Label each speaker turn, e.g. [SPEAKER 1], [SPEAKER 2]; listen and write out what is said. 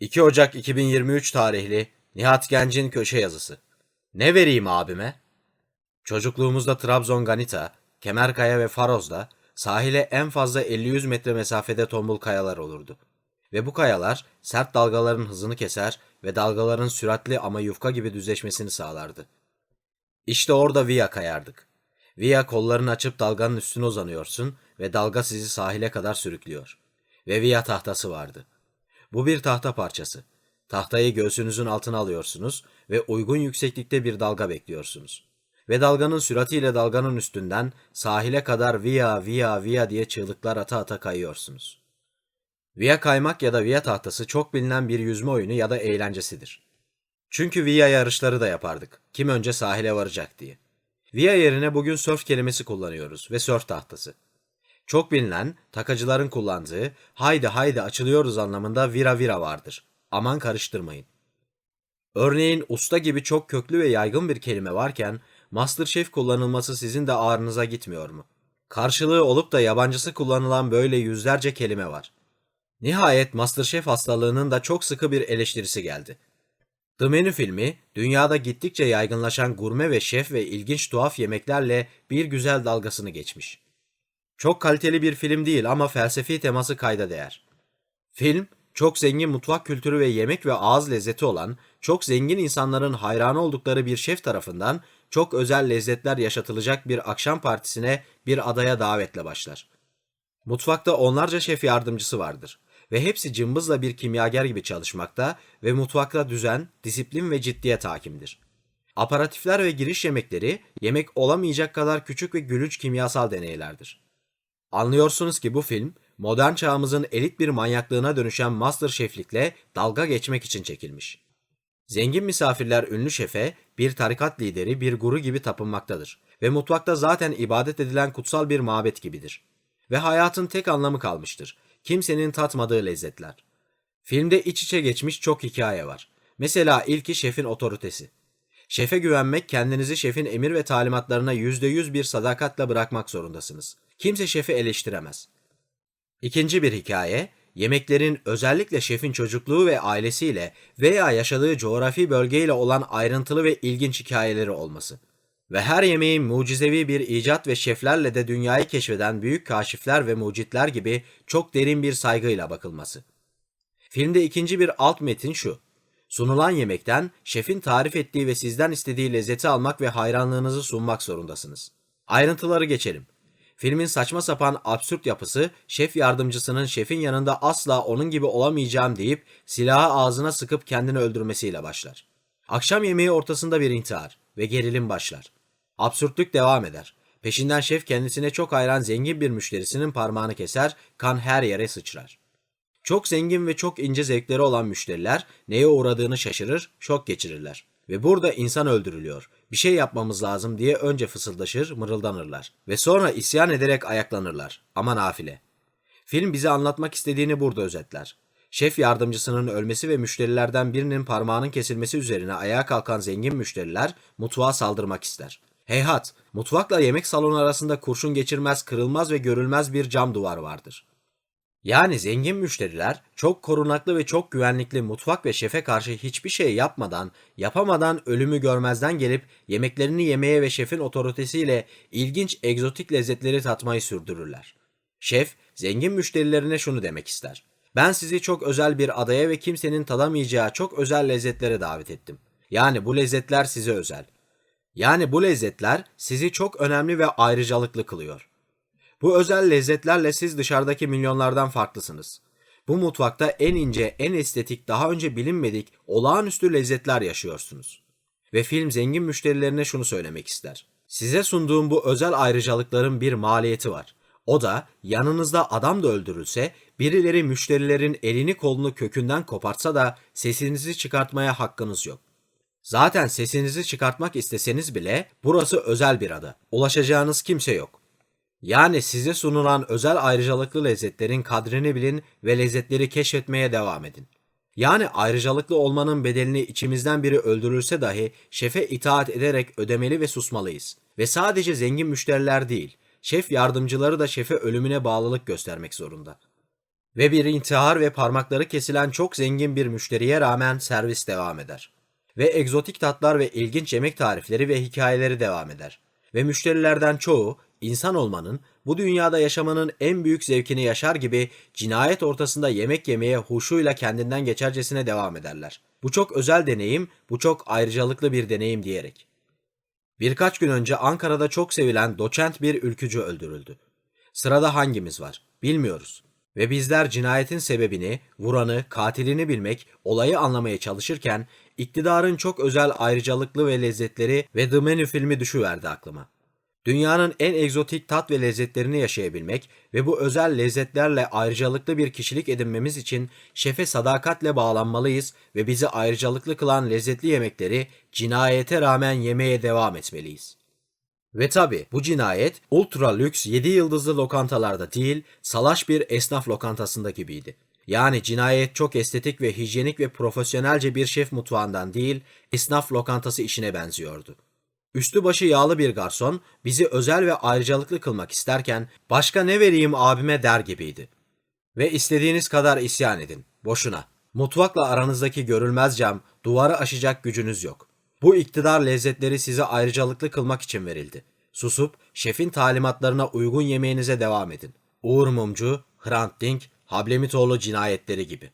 [SPEAKER 1] 2 Ocak 2023 tarihli Nihat Genc'in köşe yazısı. Ne vereyim abime? Çocukluğumuzda Trabzon Ganita, Kemerkaya ve Faroz'da sahile en fazla 50-100 metre mesafede tombul kayalar olurdu. Ve bu kayalar sert dalgaların hızını keser ve dalgaların süratli ama yufka gibi düzleşmesini sağlardı. İşte orada via kayardık. Via kollarını açıp dalganın üstüne uzanıyorsun ve dalga sizi sahile kadar sürüklüyor. Ve via tahtası vardı. Bu bir tahta parçası. Tahtayı göğsünüzün altına alıyorsunuz ve uygun yükseklikte bir dalga bekliyorsunuz. Ve dalganın süratiyle dalganın üstünden sahile kadar via via via diye çığlıklar ata ata kayıyorsunuz. Via kaymak ya da via tahtası çok bilinen bir yüzme oyunu ya da eğlencesidir. Çünkü via yarışları da yapardık. Kim önce sahile varacak diye. Via yerine bugün surf kelimesi kullanıyoruz ve surf tahtası. Çok bilinen, takacıların kullandığı haydi haydi açılıyoruz anlamında vira vira vardır. Aman karıştırmayın. Örneğin usta gibi çok köklü ve yaygın bir kelime varken Masterchef kullanılması sizin de ağrınıza gitmiyor mu? Karşılığı olup da yabancısı kullanılan böyle yüzlerce kelime var. Nihayet Masterchef hastalığının da çok sıkı bir eleştirisi geldi. The Menu filmi, dünyada gittikçe yaygınlaşan gurme ve şef ve ilginç tuhaf yemeklerle bir güzel dalgasını geçmiş. Çok kaliteli bir film değil ama felsefi teması kayda değer. Film, çok zengin mutfak kültürü ve yemek ve ağız lezzeti olan, çok zengin insanların hayranı oldukları bir şef tarafından çok özel lezzetler yaşatılacak bir akşam partisine bir adaya davetle başlar. Mutfakta onlarca şef yardımcısı vardır ve hepsi cımbızla bir kimyager gibi çalışmakta ve mutfakta düzen, disiplin ve ciddiyet hakimdir. Aparatifler ve giriş yemekleri yemek olamayacak kadar küçük ve gülünç kimyasal deneylerdir. Anlıyorsunuz ki bu film modern çağımızın elit bir manyaklığına dönüşen master şeflikle dalga geçmek için çekilmiş. Zengin misafirler ünlü şefe bir tarikat lideri bir guru gibi tapınmaktadır ve mutfakta zaten ibadet edilen kutsal bir mabet gibidir. Ve hayatın tek anlamı kalmıştır. Kimsenin tatmadığı lezzetler. Filmde iç içe geçmiş çok hikaye var. Mesela ilki şefin otoritesi. Şefe güvenmek kendinizi şefin emir ve talimatlarına %100 bir sadakatle bırakmak zorundasınız. Kimse şefi eleştiremez. İkinci bir hikaye, yemeklerin özellikle şefin çocukluğu ve ailesiyle veya yaşadığı coğrafi bölgeyle olan ayrıntılı ve ilginç hikayeleri olması. Ve her yemeğin mucizevi bir icat ve şeflerle de dünyayı keşfeden büyük kaşifler ve mucitler gibi çok derin bir saygıyla bakılması. Filmde ikinci bir alt metin şu. Sunulan yemekten şefin tarif ettiği ve sizden istediği lezzeti almak ve hayranlığınızı sunmak zorundasınız. Ayrıntıları geçelim. Filmin saçma sapan absürt yapısı şef yardımcısının şefin yanında asla onun gibi olamayacağım deyip silahı ağzına sıkıp kendini öldürmesiyle başlar. Akşam yemeği ortasında bir intihar ve gerilim başlar. Absürtlük devam eder. Peşinden şef kendisine çok hayran zengin bir müşterisinin parmağını keser, kan her yere sıçrar. Çok zengin ve çok ince zevkleri olan müşteriler neye uğradığını şaşırır, şok geçirirler. Ve burada insan öldürülüyor. Bir şey yapmamız lazım diye önce fısıldaşır, mırıldanırlar. Ve sonra isyan ederek ayaklanırlar. Ama nafile. Film bize anlatmak istediğini burada özetler. Şef yardımcısının ölmesi ve müşterilerden birinin parmağının kesilmesi üzerine ayağa kalkan zengin müşteriler mutfağa saldırmak ister. Heyhat, mutfakla yemek salonu arasında kurşun geçirmez, kırılmaz ve görülmez bir cam duvar vardır. Yani zengin müşteriler çok korunaklı ve çok güvenlikli mutfak ve şefe karşı hiçbir şey yapmadan, yapamadan ölümü görmezden gelip yemeklerini yemeye ve şefin otoritesiyle ilginç egzotik lezzetleri tatmayı sürdürürler. Şef, zengin müşterilerine şunu demek ister. Ben sizi çok özel bir adaya ve kimsenin tadamayacağı çok özel lezzetlere davet ettim. Yani bu lezzetler size özel. Yani bu lezzetler sizi çok önemli ve ayrıcalıklı kılıyor. Bu özel lezzetlerle siz dışarıdaki milyonlardan farklısınız. Bu mutfakta en ince, en estetik, daha önce bilinmedik, olağanüstü lezzetler yaşıyorsunuz. Ve film zengin müşterilerine şunu söylemek ister. Size sunduğum bu özel ayrıcalıkların bir maliyeti var. O da yanınızda adam da öldürülse, birileri müşterilerin elini kolunu kökünden kopartsa da sesinizi çıkartmaya hakkınız yok. Zaten sesinizi çıkartmak isteseniz bile burası özel bir ada. Ulaşacağınız kimse yok. Yani size sunulan özel ayrıcalıklı lezzetlerin kadrini bilin ve lezzetleri keşfetmeye devam edin. Yani ayrıcalıklı olmanın bedelini içimizden biri öldürülse dahi şefe itaat ederek ödemeli ve susmalıyız. Ve sadece zengin müşteriler değil, şef yardımcıları da şefe ölümüne bağlılık göstermek zorunda. Ve bir intihar ve parmakları kesilen çok zengin bir müşteriye rağmen servis devam eder. Ve egzotik tatlar ve ilginç yemek tarifleri ve hikayeleri devam eder. Ve müşterilerden çoğu insan olmanın, bu dünyada yaşamanın en büyük zevkini yaşar gibi cinayet ortasında yemek yemeye huşuyla kendinden geçercesine devam ederler. Bu çok özel deneyim, bu çok ayrıcalıklı bir deneyim diyerek. Birkaç gün önce Ankara'da çok sevilen doçent bir ülkücü öldürüldü. Sırada hangimiz var? Bilmiyoruz. Ve bizler cinayetin sebebini, vuranı, katilini bilmek, olayı anlamaya çalışırken iktidarın çok özel ayrıcalıklı ve lezzetleri ve The Menu filmi düşüverdi aklıma. Dünyanın en egzotik tat ve lezzetlerini yaşayabilmek ve bu özel lezzetlerle ayrıcalıklı bir kişilik edinmemiz için şefe sadakatle bağlanmalıyız ve bizi ayrıcalıklı kılan lezzetli yemekleri cinayete rağmen yemeye devam etmeliyiz. Ve tabi bu cinayet ultra lüks 7 yıldızlı lokantalarda değil, salaş bir esnaf lokantasında gibiydi. Yani cinayet çok estetik ve hijyenik ve profesyonelce bir şef mutfağından değil, esnaf lokantası işine benziyordu. Üstü başı yağlı bir garson bizi özel ve ayrıcalıklı kılmak isterken başka ne vereyim abime der gibiydi. Ve istediğiniz kadar isyan edin. Boşuna. Mutfakla aranızdaki görülmez cam, duvarı aşacak gücünüz yok. Bu iktidar lezzetleri size ayrıcalıklı kılmak için verildi. Susup şefin talimatlarına uygun yemeğinize devam edin. Uğur Mumcu, Hrant Dink, Hablemitoğlu cinayetleri gibi.